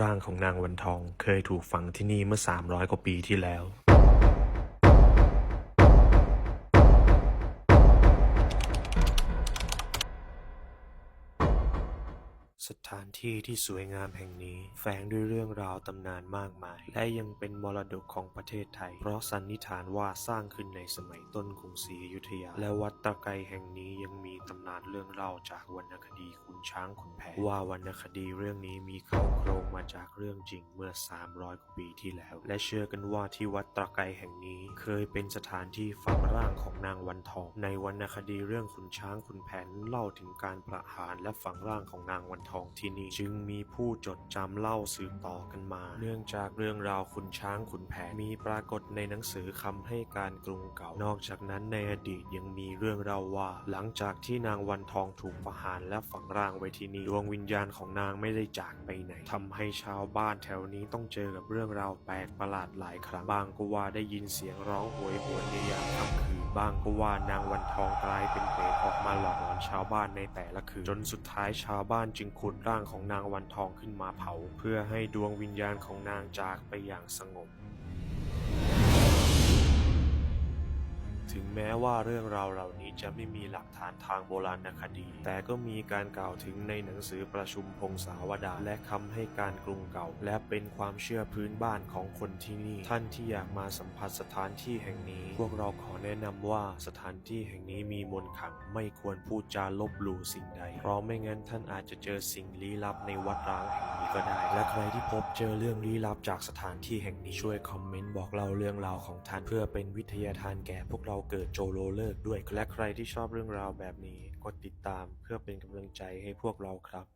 ร่างของนางวันทองเคยถูกฝังที่นี่เมื่อ 300 กว่าปีที่แล้ว สถานที่ที่สวยงามแห่งนี้แฝงด้วยเรื่องราวตำนานมากมาย และยังเป็นมรดกของประเทศไทย เพราะสันนิษฐานว่าสร้างขึ้นในสมัยต้นกรุงศรีอยุธยา และวัดตะไกแห่งนี้ยังมีตำนานเรื่องเล่าจากวรรณคดีขุนช้างขุนแผนว่าวรรณคดีเรื่องนี้มีเข้าโครง มาจากเรื่องจริงเมื่อ 300 กว่าปีที่แล้ว และเชื่อกันว่าที่วัดตะไกแห่งนี้ เคยเป็นสถานที่ฝังร่างของนางวันทอง ในวรรณคดีเรื่องขุนช้างขุนแผนเล่าถึงการประหารและฝังร่างของนางวันทองที่นี่ จึงมีผู้จดจำเล่าสืบต่อกันมา เนื่องจากเรื่องราวขุนช้างขุนแผนมีปรากฏในหนังสือคำให้การกรุงเก่า นอกจากนั้นในอดีตยังมีเรื่องเล่าว่า หลังจากที่นางวันทองถูกประหารและฝังร่างไว้ที่นี่ดวงวิญญาณของนางไม่ได้จากไปไหนทำให้ชาวบ้านแถวนี้ต้องเจอกับเรื่องราวแปลกประหลาดหลายครั้งบางก็ว่าได้ยินเสียงร้องโหยหวนในยามค่ำคืนบางก็ว่านางวันทองกลายเป็นเปรตออกมาหลอกหลอนชาวบ้านในแต่ละคืน จนสุดท้ายชาวบ้านจึงขุดร่างของนางวันทองขึ้นมาเผา เพื่อให้ดวงวิญญาณของนางจากไปอย่างสงบ ถึงแม้ว่าเรื่องราวเหล่านี้จะไม่มีหลักฐานทางโบราณคดี แต่ก็มีการกล่าวถึงในหนังสือประชุมพงศาวดารและคำให้การกรุงเก่า และเป็นความเชื่อพื้นบ้านของคนที่นี่ ท่านที่อยากมาสัมผัสสถานที่แห่งนี้ พวกเราขอแนะนำว่าสถานที่แห่งนี้มีมนต์ขลังไม่ควรพูดจาลบหลู่สิ่งใด เพราะไม่งั้นท่านอาจจะเจอสิ่งลี้ลับในวัดร้างแห่งนี้ ก็ได้ และใครที่พบเจอเรื่องลี้ลับจากสถานที่แห่งนี้ช่วยคอมเมนต์บอกเล่าเรื่องราวของท่านเพื่อเป็นวิทยาทานแก่พวกเราเกิดโจโลเลิกด้วย และใครที่ชอบเรื่องราวแบบนี้กดติดตามเพื่อเป็นกำลังใจให้พวกเราครับ